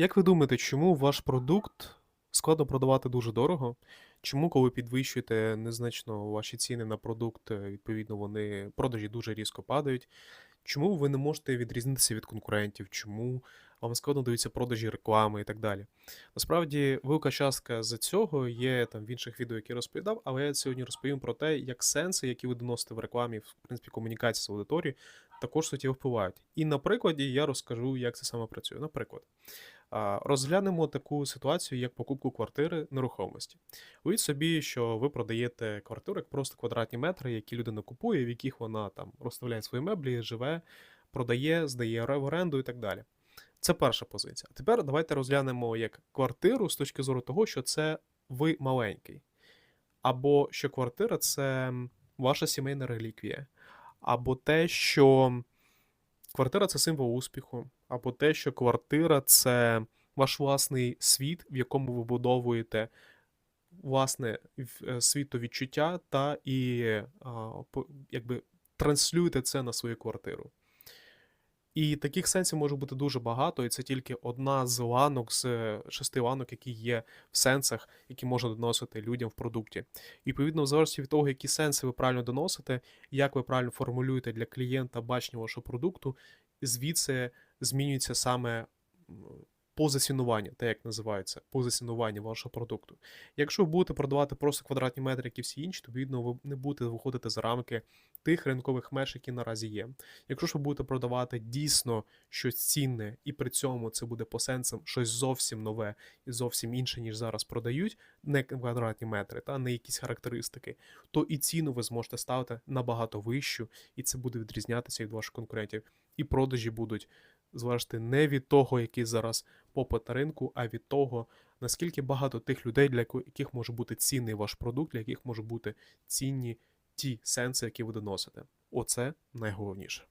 Як ви думаєте, чому ваш продукт складно продавати дуже дорого? Чому, коли підвищуєте незначно ваші ціни на продукт, е, відповідно, вони продажі дуже різко падають? Чому ви не можете відрізнитися від конкурентів? Чому вам складно даються продажі реклами і так далі? Насправді, велика частка з цього є там в інших відео, які розповідав, але я сьогодні розповім про те, як сенси, які ви доносите в рекламі, в принципі, комунікації з аудиторією, також суттєво впливають. І на прикладі я розкажу, як це саме працює. Наприклад, розглянемо таку ситуацію, як покупку квартири нерухомості. Уявіть собі, що ви продаєте квартиру як просто квадратні метри, які людина купує, в яких вона там розставляє свої меблі, живе, продає, здає в оренду і так далі. Це перша позиція. А тепер давайте розглянемо як квартиру з точки зору того, що це ви маленький. Або що квартира це ваша сімейна реліквія, або те, що квартира це символ успіху, або те, що квартира це ваш власний світ, в якому ви будовуєте власне е, світовідчуття та і якби транслюєте це на свою квартиру. І таких сенсів може бути дуже багато, і це тільки одна з ланок з шести ланок, які є в сенсах, які можна доносити людям в продукті. І відповідно, в залежності від того, які сенси ви правильно доносите, як ви правильно формулюєте для клієнта бачення вашого продукту, звідси змінюється саме позиціонування, те, як називається, позиціонування вашого продукту. Якщо ви будете продавати просто квадратні метри, як і всі інші, то відповідно ви не будете виходити за рамки тих ринкових меж, які наразі є. Якщо ж ви будете продавати дійсно щось цінне, і при цьому це буде по сенсам щось зовсім нове і зовсім інше, ніж зараз продають, не квадратні метри, та не якісь характеристики, то і ціну ви зможете ставити набагато вищу, і це буде відрізнятися від ваших конкурентів. І продажі будуть залежати не від того, який зараз попит на ринку, а від того, наскільки багато тих людей, для яких може бути цінний ваш продукт, для яких може бути цінні ті сенси, які ви доносите. Оце найголовніше.